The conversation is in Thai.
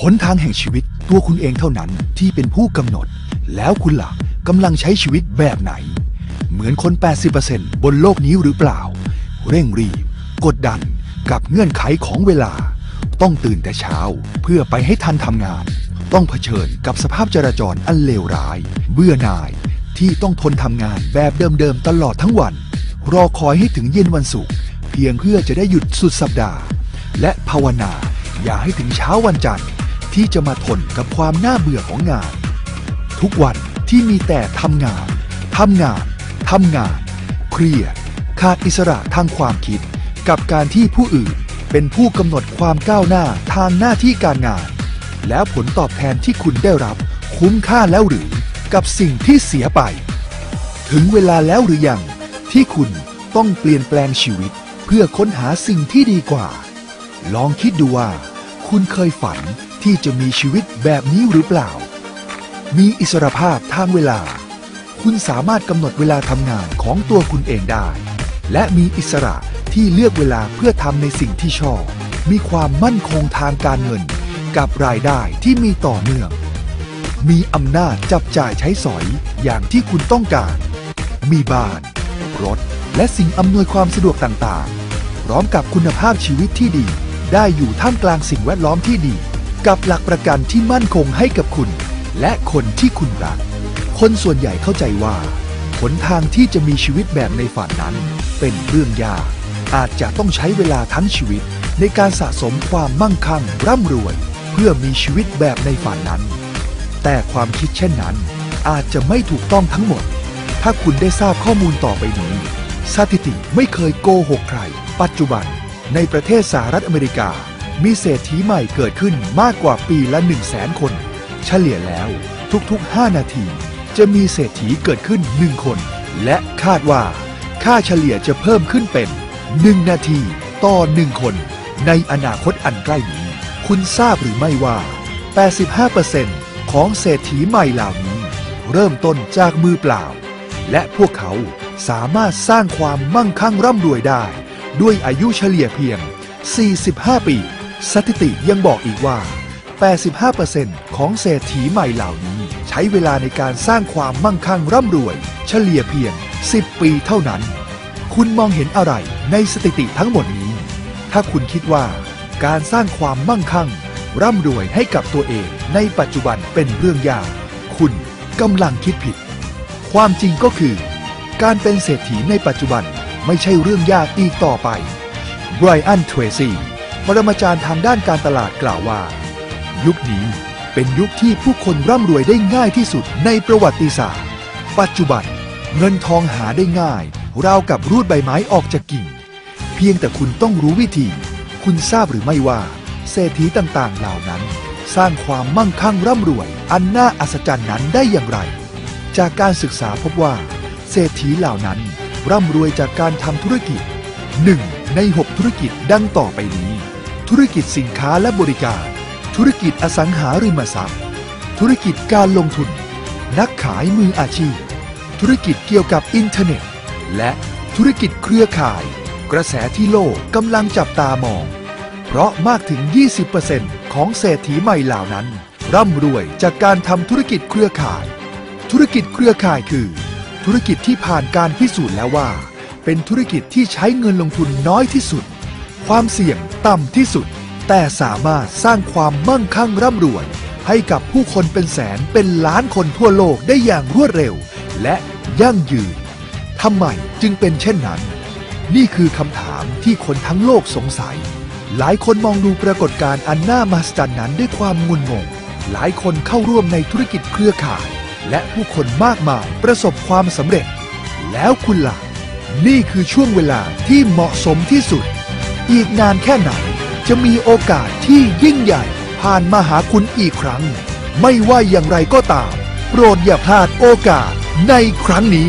หนทางแห่งชีวิตตัวคุณเองเท่านั้นที่เป็นผู้กำหนด แล้วคุณล่ะกำลังใช้ชีวิตแบบไหน เหมือนคน 80%บนโลกนี้หรือเปล่า เร่งรีบ กดดันกับเงื่อนไขของเวลา ต้องตื่นแต่เช้าเพื่อไปให้ทันทำงาน ต้องเผชิญกับสภาพจราจรอันเลวร้าย เบื่อหน่ายที่ต้องทนทำงานแบบเดิมๆตลอดทั้งวัน รอคอยให้ถึงเย็นวันศุกร์เพียงเพื่อจะได้หยุดสุดสัปดาห์ และภาวนา อย่าให้ถึงเช้าวันจันทร์ที่จะมาทนกับความน่าเบื่อของงาน ทุกวันที่มีแต่ทำงาน ทำงาน ทำงาน เครียด ขาดอิสระทางความคิด กับการที่ผู้อื่นเป็นผู้กำหนดความก้าวหน้าทางหน้าที่การงาน แล้วผลตอบแทนที่คุณได้รับคุ้มค่าแล้วหรือกับสิ่งที่เสียไป ถึงเวลาแล้วหรือยัง ที่คุณต้องเปลี่ยนแปลงชีวิต เพื่อค้นหาสิ่งที่ดีกว่า ลองคิดดูว่า คุณเคยฝันที่จะมีชีวิตแบบนี้หรือเปล่า มีอิสรภาพทางเวลา คุณสามารถกำหนดเวลาทำงานของตัวคุณเองได้ และมีอิสระที่เลือกเวลาเพื่อทำในสิ่งที่ชอบ มีความมั่นคงทางการเงิน กับรายได้ที่มีต่อเนื่อง มีอำนาจจับจ่ายใช้สอยอย่างที่คุณต้องการ มีบ้าน รถ และสิ่งอำนวยความสะดวกต่างๆ พร้อมกับคุณภาพชีวิตที่ดี ได้อยู่ท่ามกลางสิ่งแวดล้อมที่ดี กับหลักประกันที่มั่นคงให้กับคุณ และคนที่คุณรัก คนส่วนใหญ่เข้าใจว่าหนทางที่จะมีชีวิตแบบในฝันนั้น เป็นเรื่องยาก อาจจะต้องใช้เวลาทั้งชีวิต ในการสะสมความมั่งคั่งร่ำรวย เพื่อมีชีวิตแบบในฝันนั้น แต่ความคิดเช่นนั้น อาจจะไม่ถูกต้องทั้งหมด ถ้าคุณได้ทราบข้อมูลต่อไปนี้สถิติไม่เคยโกหกใคร ปัจจุบัน ในประเทศสหรัฐอเมริกา มีเศรษฐีใหม่เกิดขึ้นมากกว่าปีละ 1 0 0 0 0แสนคน เฉลี่ยแล้วทุกๆ 5 นาที จะมีเศรษฐีเกิดขึ้น 1 คน และคาดว่า ค่าเฉลี่ยจะเพิ่มขึ้นเป็น 1 นาทีต่อ 1 คน ในอนาคตอันใกล้นี้ คุณทราบหรือไม่ว่า 85%ของเศรษฐีใหม่เหล่านี้ เริ่มต้นจากมือเปล่า และพวกเขาสามารถสร้างความมั่งคั่งร่ำรวยได้ ด้วยอายุเฉลี่ยเพียง 45 ปี สถิติยังบอกอีกว่า 85%ของเศรษฐีใหม่เหล่านี้ ใช้เวลาในการสร้างความมั่งคั่งร่ำรวย เฉลี่ยเพียง 10 ปีเท่านั้น คุณมองเห็นอะไรในสถิติทั้งหมดนี้ ถ้าคุณคิดว่าการสร้างความมั่งคั่ง ร่ำรวยให้กับตัวเองในปัจจุบันเป็นเรื่องยาก คุณกำลังคิดผิด ความจริงก็คือ การเป็นเศรษฐีในปัจจุบัน ไม่ใช่เรื่องยากอีกต่อไปไบรอันเทรซีปรมาจารย์ทางด้านการตลาดกล่าวว่า ยุคนี้เป็นยุคที่ผู้คนร่ำรวยได้ง่ายที่สุดในประวัติศาสตร์ ปัจจุบันเงินทองหาได้ง่าย ราวกับรูดใบไม้ออกจากกิ่ง เพียงแต่คุณต้องรู้วิธี คุณทราบหรือไม่ว่า เศรษฐีต่างๆเหล่านั้น สร้างความมั่งคั่งร่ำรวย อันน่าอัศจรรย์นั้นได้อย่างไร จากการศึกษาพบว่า เศรษฐีเหล่านั้น ร่ำรวยจากการทำธุรกิจ 1 ใน 6 ธุรกิจดังต่อไปนี้ ธุรกิจสินค้าและบริการ ธุรกิจอสังหาริมทรัพย์ ธุรกิจการลงทุน นักขายมืออาชีพ ธุรกิจเกี่ยวกับอินเทอร์เน็ต และธุรกิจเครือข่าย กระแสที่โลกกำลังจับตามอง เพราะมากถึง 20%ของเศรษฐีใหม่เหล่านั้น ร่ำรวยจากการทำธุรกิจเครือข่าย ธุรกิจเครือข่ายคือ ธุรกิจที่ผ่านการพิสูจน์แล้วว่า เป็นธุรกิจที่ใช้เงินลงทุนน้อยที่สุด ความเสี่ยงต่ำที่สุด แต่สามารถสร้างความมั่งคั่งร่ำรวย ให้กับผู้คนเป็นแสนเป็นล้านคนทั่วโลกได้อย่างรวดเร็ว และยั่งยืนทำไมจึงเป็นเช่นนั้น นี่คือคำถามที่คนทั้งโลกสงสัย หลายคนมองดูปรากฏการณ์อันน่ามหัศจรรย์นั้นด้วยความงุนงง หลายคนเข้าร่วมในธุรกิจเครือข่าย และผู้คนมากมายประสบความสำเร็จ แล้วคุณล่ะ นี่คือช่วงเวลาที่เหมาะสมที่สุด อีกนานแค่ไหน จะมีโอกาสที่ยิ่งใหญ่ ผ่านมาหาคุณอีกครั้ง ไม่ว่าอย่างไรก็ตาม โปรดอย่าพลาดโอกาสในครั้งนี้